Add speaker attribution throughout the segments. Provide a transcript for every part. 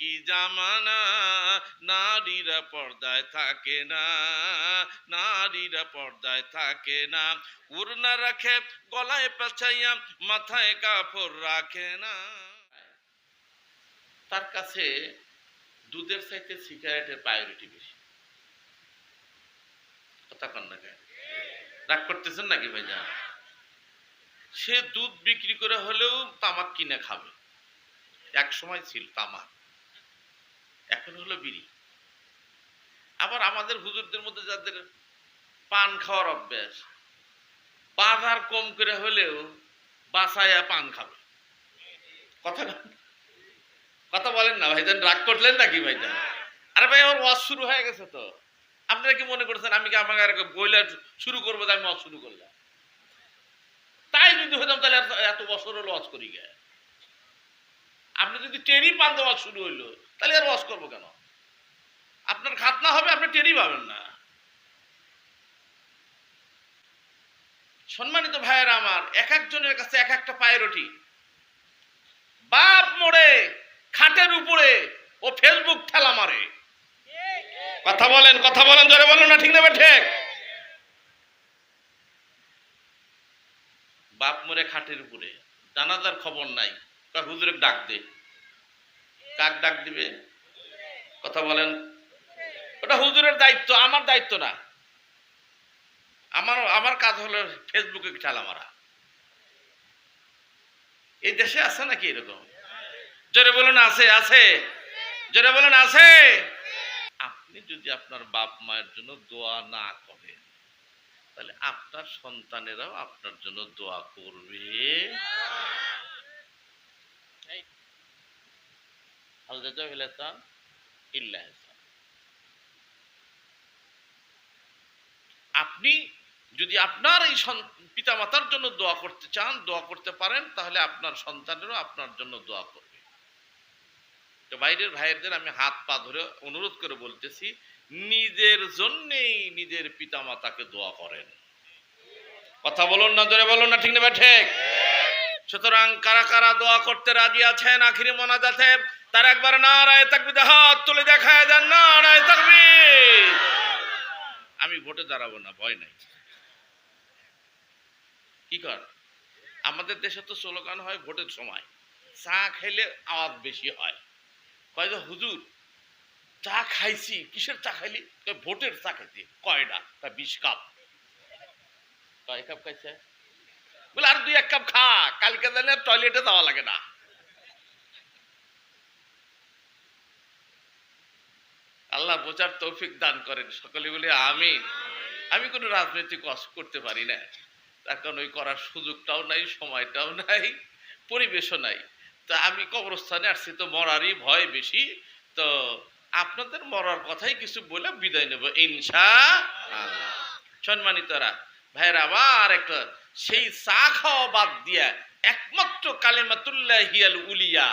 Speaker 1: কি জামানা? নারীরা পর্দায় থাকে না, নারীরা পর্দায় থাকে না। উড়না রাখে, গলায় পেঁচাইয়া, মাথায় কাপড় রাখে না। তার কাছে দুধের চাইতে সিগারেটের প্রায়োরিটি বেশি। কথা কন না রাগ করতেছেন নাকি ভাইজান? সে দুধ বিক্রি করে হলেও তামাক কিনে খাবে। এক সময় ছিল তামাক। এখন হলো বিড়ি। আবার আমাদের হুজুরদের মধ্যে যাদের পান খাওয়ার অভ্যাস, বাজার কম করে হলেও বাসায়া পান খাবে। কথা কথা বলেন না, ভাইজান, রাগ করলেন নাকি ভাইজান? আরে ভাই, আমার ওয়াজ শুরু হয়ে গেছে তো। আপনারা কি মনে করছেন আমি কি আমাকে আর বইলা শুরু করব আমি ওয়াজ শুরু করলাম? তাই যদি হইতাম তাহলে এত- বছর হলো ওয়াজ করি গে। আপনি যদি টেরি পান দেওয়া শুরু হইল, তাহলে আর ওয়াজ করব কেন? আপনার খাতনা হবে, আপনি টেরি পাবেন না। সম্মানিত ভাইয়েরা আমার, এক একজনের কাছে এক একটা পায়রটি বাপ মোড়ে খাটের উপরে ও ফেসবুক ঠেলা মারে। কথা বলেন কথা বলেন, জোরে বলেন না, ঠিক নেবে ঠিক বাপ মরে খাটের উপরে, জানাজার খবর নাই। কয় হুজুরে ডাক দে। কাক ডাক দিবে? কথা বলেন। ওটা হুজুরের দায়িত্ব, আমার দায়িত্ব না। আমার আমার কাজ হলো ফেসবুকে ঠেলা মারা। এই দেশে আছে নাকি এরকম? জোরে বলুন, আছে আছে। জোরে বলুন, আছে। আপনি যদি আপনার বাপ মায়ের জন্য দোয়া না করেন, তাহলে আপনার সন্তানেরাও আপনার জন্য দোয়া করবে এই। হাল জাজা। আপনি যদি আপনার এই পিতা মাতার জন্য দোয়া করতে চান, দোয়া করতে পারেন, তাহলে আপনার সন্তানেরও আপনার জন্য দোয়া করবে। তো বাইরের ভাইয়েরদের আমি হাত পা ধরে অনুরোধ করে বলতেছি, নিজের জন্যেই নিজের পিতা মাতাকে দোয়া করেন। কথা বলুন না ধরে বলুন না, ঠিক নেবে ঠিক? সুতরাং কারা কারা দোয়া করতে রাজি আছেন, আখিরি মোনাজাতে? তার একবার নারায় তাকবি হাত তুলে দেখায় দেন, নারায় তাকবি আমি ভোটে দাঁড়াবো না, ভয় নাই। কি কর? আমাদের দেশে তো স্লোগান হয় ভোটের সময়, চা খাইলে আওয়াজ বেশি হয়। কয় যে, হুজুর, চা খাইছি, কিসের চা খাইলি? ভোটের চা খাইছি। কয়টা তা বিশ কাপ। কয় কাপ খাইছে? বলে, আর, দুই, এক কাপ খা, কালকে জানে টয়লেটে যাওয়া লাগে না। আল্লাহ বোঝার তৌফিক দান করেন। সকলে বলে আমি আমি কোনো রাজনৈতিক অস করতে পারি না। তার কারণ ওই করার সুযোগটাও নাই, সময়টাও নাই, পরিবেশও নাই। তা আমি কবরস্থানে আসছি, তো মরারই ভয় বেশি। তো আপনাদের মরার কথাই কিছু বলে বিদায় নেব আল্লাহ সম্মানিতরা ভাইরা আবার একটা সেই চা খাওয়া বাদ দিয়া একমাত্র কালেমাতুল্লাহ হিয়াল উলিয়া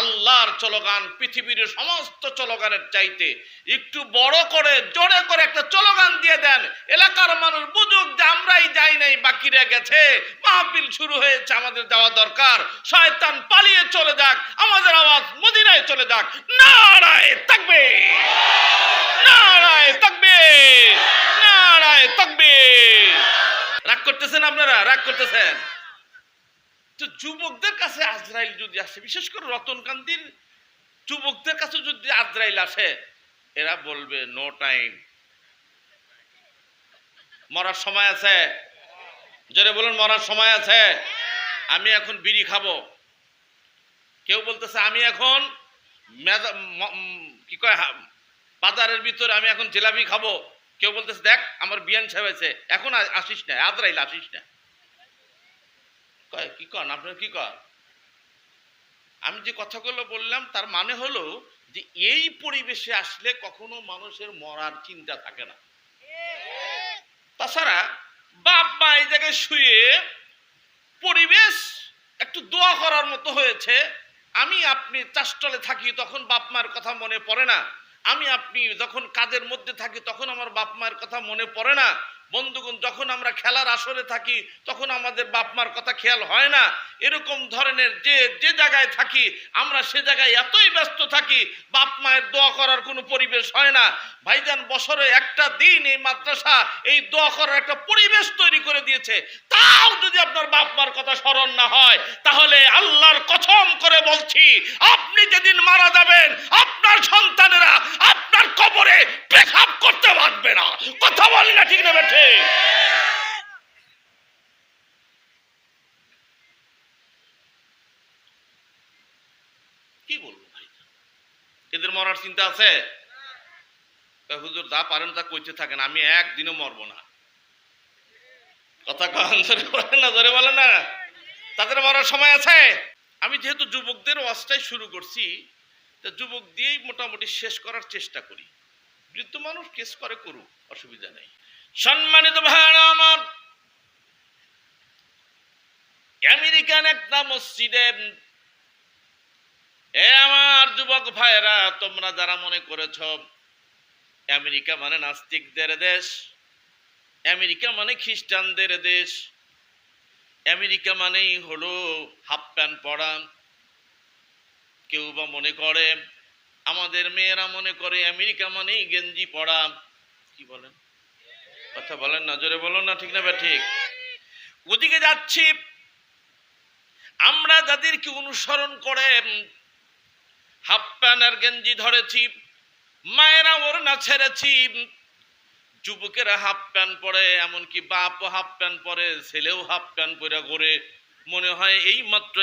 Speaker 1: আল্লাহর চলগান, পৃথিবীর সমস্ত চলগানের চাইতে একটু বড় করে, জোরে করে একটা চলগান দিয়ে দেন। এলাকার মানুষ বুঝুক যে আমরাই যাই নাই, বাকিরা গেছে। মাহফিল শুরু হয়েছে, আমাদের যাওয়া দরকার। শয়তান পালিয়ে চলে যাক, আমাদের আওয়াজ মদিনায় চলে যাক। নারায় থাকবে নারায় থাকবে নারায় থাকবে রাগ করতেছেন আপনারা? রাগ করতেছেন? তো যুবকদের কাছে আজরাইল যদি আসে, বিশেষ করে রতনকান্দির যুবকদের কাছে যদি আজরাইল আসে, এরা বলবে নো টাইম মরার সময় আছে। জোরে বলুন, মরার সময় আছে। আমি এখন বিড়ি খাব। কেউ বলতেছে, আমি এখন কি কয় বাজারের ভিতরে আমি এখন জিলাপি খাব। কেউ বলতেছে, দেখ, আমার বিয়ান সাহেব আছে, এখন আসিস না, আজরাইল আসিস না। কয়, কি কন? আপনার কি কন? আমি যে কথাগুলো বললাম, তার মানে হলো যে এই পরিবেশে আসলে কখনো মানুষের মরার চিন্তা থাকে না। তাছাড়া বাপ মা এই জায়গায় শুয়ে পরিবেশ একটু দোয়া করার মতো হয়েছে, আমি আপনি চাষটলে থাকি তখন বাপ মায়ের কথা মনে পড়ে না, আমি আপনি যখন কাজের মধ্যে থাকি তখন আমার বাপ মায়ের কথা মনে পড়ে না বন্ধুগণ, যখন আমরা খেলার আসরে থাকি, তখন আমাদের বাপ মার কথা খেয়াল হয় না। এরকম ধরনের যে যে জায়গায় থাকি, আমরা সে জায়গায় এতই ব্যস্ত থাকি, বাপ মায়ের দোয়া করার কোনো পরিবেশ হয় না। ভাইজান, বছরে একটা দিন এই মাদ্রাসা, এই দোয়া করার একটা পরিবেশ তৈরি করে দিয়েছে। তাও যদি আপনার বাপ মার কথা স্মরণ না হয়, তাহলে আল্লাহর কথম করে বলছি, আপনি যেদিন মারা যাবেন, আপনার সন্তানেরা আপনার কবরে পেশাব করতে পারবে না। কথা বলি না, ঠিক না, বেঠে। কি বলব ভাই? এদের মরার চিন্তা আছে? হুজুর, যা পারেন, তা কইতে থাকেন, আমি একদিনও মরবো না। কথা কন ধরে না ধরে বলেন না। তাদের মরার সময় আছে? আমি যেহেতু যুবকদের ওয়াজটাই শুরু করছি, তা যুবক দিয়েই মোটামুটি শেষ করার চেষ্টা করি। বৃদ্ধ মানুষ কেস করে করুক, অসুবিধা নেই। সম্মানিত ভাইরা আমার আমেরিকান একটা মসজিদে, এ আমার যুবক ভাইরা তোমরা যারা মনে করেছ আমেরিকা মানে নাস্তিকদের দেশ, আমেরিকা মানে খ্রিস্টানদের দেশ, আমেরিকা মানেই হলো হাফ প্যান্ট পরা, কেউ বা মনে করে আমাদের মেয়েরা মনে করে, আমেরিকা মানেই গেঞ্জি পড়া কি বলেন? কথা বলেন না, জোরে বলুন না, ঠিক না বা ঠিক? ওদিকে যাচ্ছি। আমরা যাদেরকে অনুসরণ করে হাফ প্যান্ট আর গেঞ্জি ধরেছি, মায়েরা ওর না ছেড়েছি যুবকেরা হাফ প্যান্ট পরে, এমনকি বাপও হাফ প্যান্ট পরে, ছেলেও হাফ প্যান্ট পরে ঘোরে। মনে হয় এই মাত্র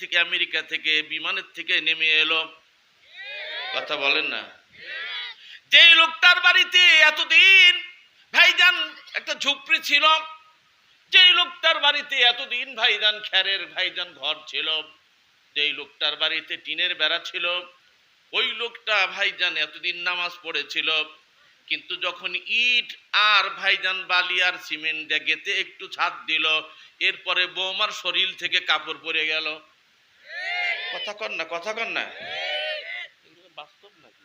Speaker 1: থেকে, আমেরিকা থেকে, বিমানের থেকে নেমে এলো। কথা বলেন না। যেই লোকটার বাড়িতে এতদিন ভাইজান একটা ঝুপড়ি ছিল, যেই লোকটার বাড়িতে এতদিন ভাইজান খ্যারের ভাইজান ঘর ছিল, যেই লোকটার বাড়িতে টিনের বেড়া ছিল, ওই লোকটা ভাইজান এতদিন নামাজ পড়েছিল। কিন্তু যখন ইট আর ভাইজান বালি আর সিমেন্ট দিয়ে গেতে একটু ছাদ দিল, এরপরে বৌমার শরীর থেকে কাপড় পরে গেল। কথা কর না, কথা কর না। বাস্তব নাকি?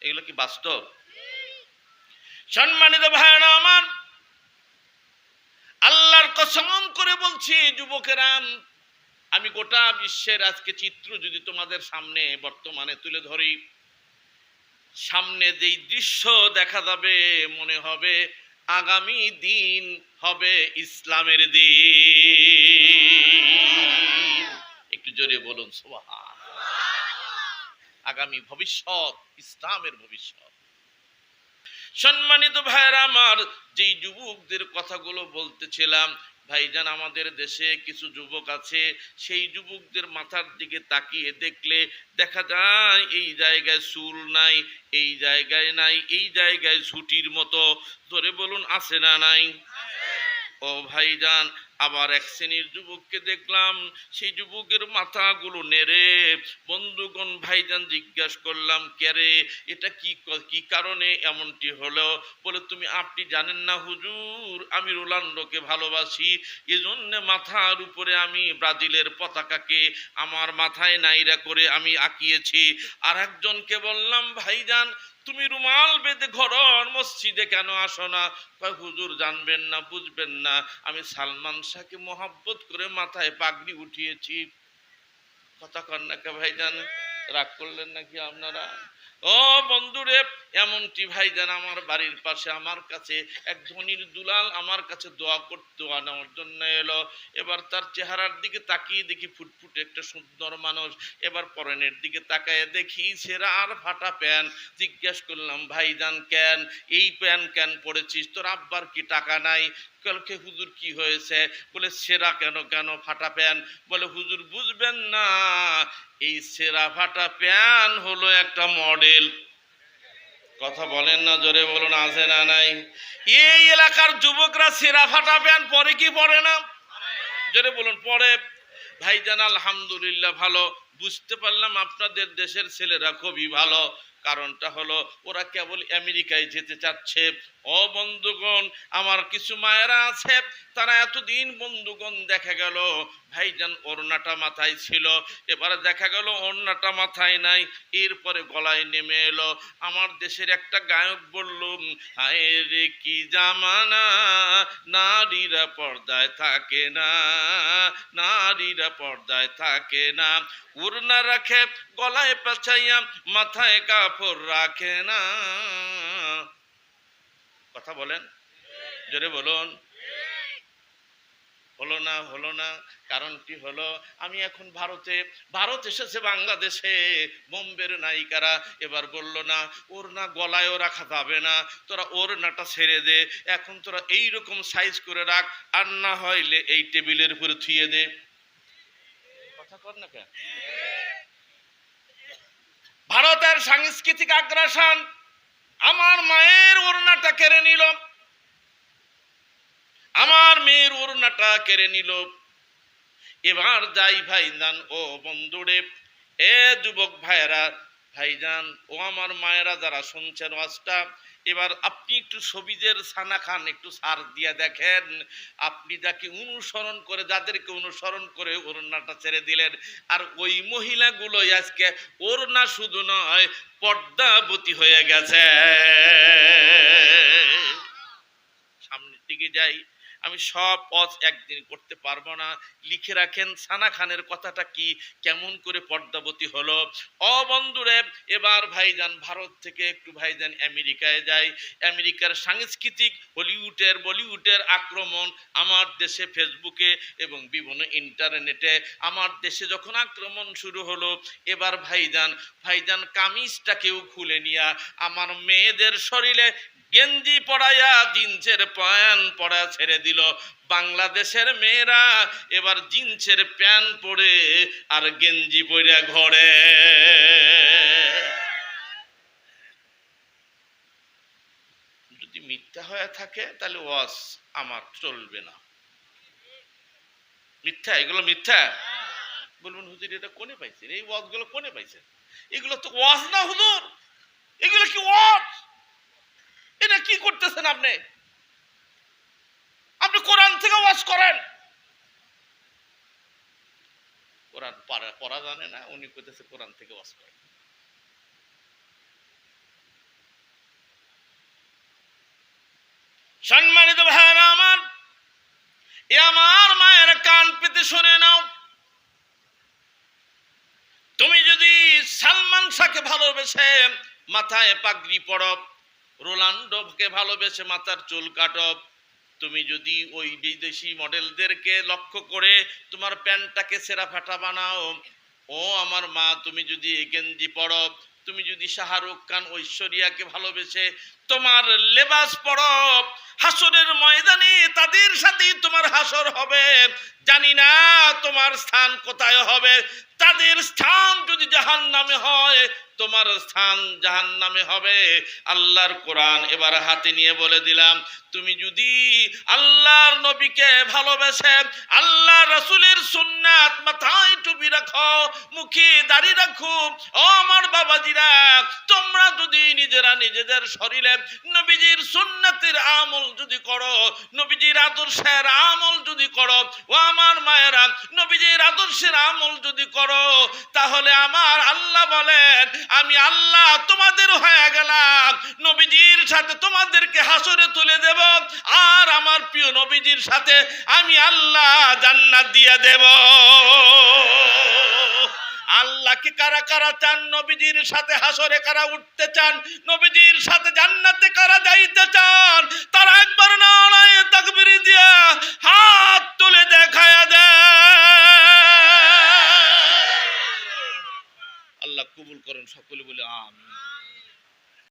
Speaker 1: এগুলো কি বাস্তব? সম্মানিত ভাইরা আমার, আল্লাহর কসম করে বলছি, যুবকেরাম, আমি গোটা বিশ্বের আজকে চিত্র যদি তোমাদের সামনে বর্তমানে তুলে ধরি, সামনে যেই দৃশ্য দেখা যাবে, মনে হবে আগামী দিন হবে ইসলামের দিন। একটু জোরে বলুন সোহা আগামী ভবিষ্যৎ, ইসলামের ভবিষ্যৎ। সম্মানিত ভাইরা আমার যেই যুবকদের কথাগুলো বলতেছিলাম, ভাইজান, আমাদের দেশে কিছু যুবক আছে, সেই যুবকদের মাথার দিকে তাকিয়ে দেখলে দেখা যায়, এই জায়গায় চুল নাই, এই জায়গায় নাই, এই জায়গায় ছুটির মতো। ধরে বলুন, আছে না নাই? ও ভাইজান, আবার এক শ্রেণির যুবককে দেখলাম। সেই যুবকের মাথাগুলো নেড়ে বন্ধুগণ, ভাইজান জিজ্ঞাসা করলাম কেরে এটা কি ক- কারণে এমনটি হলো? বলে, তুমি, আপনি জানেন না হুজুর, আমি রোনাল্ডোকে ভালোবাসি। এজন্য মাথার উপরে আমি ব্রাজিলের পতাকাকে আমার মাথায় নাইরা করে আমি আঁকিয়েছি। আর একজনকে বললাম, ভাইজান তুমি রুমাল বেঁধে ঘর মসজিদে কেন আসো না? হুজুর জানবেন না, বুঝবেন না। আমি সালমান শাহকে মোহাব্বত করে মাথায় পাগড়ি উঠিয়েছি। কথা কন্যাকে ভাই জান রাগ করলেন নাকি আপনারা? ও বন্ধুরে এমনটি, ভাইজান, আমার বাড়ির পাশে আমার কাছে এক ধনির দুলাল আমার কাছে দোয়া করতে নেওয়ার জন্য এলো। এবার তার চেহারার দিকে তাকিয়ে দেখি ফুটফুটে একটা সুন্দর মানুষ। এবার পরনের দিকে তাকায় দেখি সেরা আর ফাটা প্যান। জিজ্ঞেস করলাম, ভাইজান, কেন? এই প্যান কেন পড়েছিস তোর আব্বার কি টাকা নাই? কালকে হুজুর, কি হয়েছে? বলে, সেরা কেন কেন ফাটা প্যান? বলে, হুজুর, বুঝবেন না, এই সেরা ফাটা প্যান হলো একটা মডেল। কথা বলেন না, জোরে বলুন, আছে না নাই? এই এলাকার যুবকরা সেরা ফাটা প্যান পরে কি পরে না? জোরে বলুন, পরে। ভাইজান, আলহামদুলিল্লাহ ভালো। বুঝতে পারলাম আপনাদের দেশের ছেলেরা খুবই ভালো। কারণটা হলো ওরা কেবল আমেরিকায় যেতে চাচ্ছে। ও বন্ধুগণ, আমার কিছু মায়েরা আছে, তারা এতদিন বন্ধুগণ দেখা গেল। ভাইজান ওড়নাটা মাথায় ছিল, এবারে দেখা গেল ওড়নাটা মাথায় নাই, এরপরে গলায় নেমে এলো। আমার দেশের একটা গায়ক বলল, হায় রে কি জামানা, নারীরা পর্দায় থাকে না, নারীরা পর্দায় থাকে না। উড়না রাখে, গলায় পেঁচাইয়া মাথায় কাপড় রাখে না। কথা বলেন। জোরে বলুন। হলো না হলো না কারণ কি হলো, আমি এখন ভারতে, ভারত এসেছে বাংলাদেশে। বোম্বের নায়িকারা এবার বলল না, ওর না গলায়ও রাখা যাবে না, তোরা ওর নাটা ছেড়ে দে, এখন তোরা এই রকম সাইজ করে রাখ, আর না হইলে এই টেবিলের উপরে থুয়ে দে। কথা কর না কেন? ভারতের সাংস্কৃতিক আগ্রাসন আমার মায়ের ওড়নাটা কেড়ে নিল। আমার মেয়ের ওড়নাটা কেড়ে নিল। এবার যাই ভাই ভাইজান, ও বন্ধুরে, এ যুবক ভাইরা ভাইজান, ও আমার মায়েরা যারা শুনছেন ওয়াজটা এবার আপনি একটু সবিজের সানা খান, একটু সার দিয়ে দেখেন। আপনি যাকে অনুসরণ করে, যাদেরকে অনুসরণ করে ওরনাটা ছেড়ে দিলেন। আর ওই মহিলাগুলো আজকে ওরনা শুধু নয়, পর্দাবতী হয়ে গেছে। সামনের দিকে যাই। আমি সব পথ একদিন করতে পারব না। লিখে রাখেন, সানা খানের কথাটা কি? কেমন করে পর্দাবতী হলো? অ বন্ধুরে, এবার ভাইজান ভারত থেকে একটু ভাইজান আমেরিকায় যাই আমেরিকার সাংস্কৃতিক হলিউডের, বলিউডের আক্রমণ আমার দেশে ফেসবুকে এবং বিভিন্ন ইন্টারনেটে। আমার দেশে যখন আক্রমণ শুরু হলো, এবার ভাইজান ভাইজান কামিজটাকেও খুলে নিয়া, আমার মেয়েদের শরীরে গেঞ্জি পড়াইয়া জিন্সের প্যান্ট পড়া ছেড়ে দিল। বাংলাদেশের মেয়েরা এবার জিন্সের প্যান্ট পরে আর গেঞ্জি পরে ঘরে। যদি মিথ্যা হয়ে থাকে, তাহলে ওয়াজ আমার চলবে না। মিথ্যা? এগুলো মিথ্যা? বলবেন, হুজুর, এটা কোনে পাইছেন? এই ওয়াজগুলো কোনে পাইছেন? এগুলো তো ওয়াজ না, হুজুর। এগুলো কি ওয়াজ? এটা কি করতেছেন আপনি? আপনি কোরআন থেকে ওয়াজ করেন। কোরআন পড়া- জানে না, উনি কইতেছে কোরআন থেকে ওয়াজ করেন। সম্মানিত ভাইরা আমার, এ আমার মায়ের কান পেতে শুনে নাও। তুমি যদি সালমান শাহকে ভালোবেসে মাথায় পাগড়ি পড়ব রোনাল্ডোকে ভালোবেসে মাথার চুল কাটব। তুমি যদি ওই বিদেশি মডেলদেরকে লক্ষ্য করে তোমার প্যান্টটাকে সেরা ফাটা বানাও। ও আমার মা, তুমি যদি গেঞ্জি পড়ো তুমি যদি শাহরুখ খান, ঐশ্বরিয়াকে ভালোবেসে তোমার লেবাস পড়ো হাসরের ময়দানে তাদের সাথেই তোমার হাসর হবে। জানি না তোমার স্থান কোথায় হবে, তাদের স্থান যদি জাহান নামে হয় তোমার স্থান জাহান নামে হবে। আল্লাহর কোরআন এবার হাতে নিয়ে বলে দিলাম, তুমি যদি আল্লাহর নবীকে ভালোবেসে আল্লাহ সুন্নাত মাথায় টুপি রাখো, মুখে দাড়ি রাখো। ও আমার বাবাজিরা, তোমরা যদি নিজেরা নিজেদের শরীরে নবীজির সুন্নাতের আমল যদি করো, নবীজির আদর্শের আমল যদি করো, ও আমার মায়েরা, নবীজির আদর্শের আমল যদি করো, তাহলে আমার আল্লাহ বলেন, আমি আল্লাহ তোমাদের হয়ে গেলাম, নবীজির সাথে তোমাদেরকে হাসরে তুলে দেব আর প্রিয় নবীজির সাথে আমি আল্লাহ জান্নাত দিয়ে দেব। আল্লাহকে কারা কারা চান? নবীজির সাথে হাসরে কারা উঠতে চান? নবীজির সাথে জান্নাতে কারা যাইতে চান? তারা একবার নারায় তাকবির দিয়া হাত তুলে দেখায়া দেয়। আল্লাহ কবুল করেন সকলে বলে, আমিন।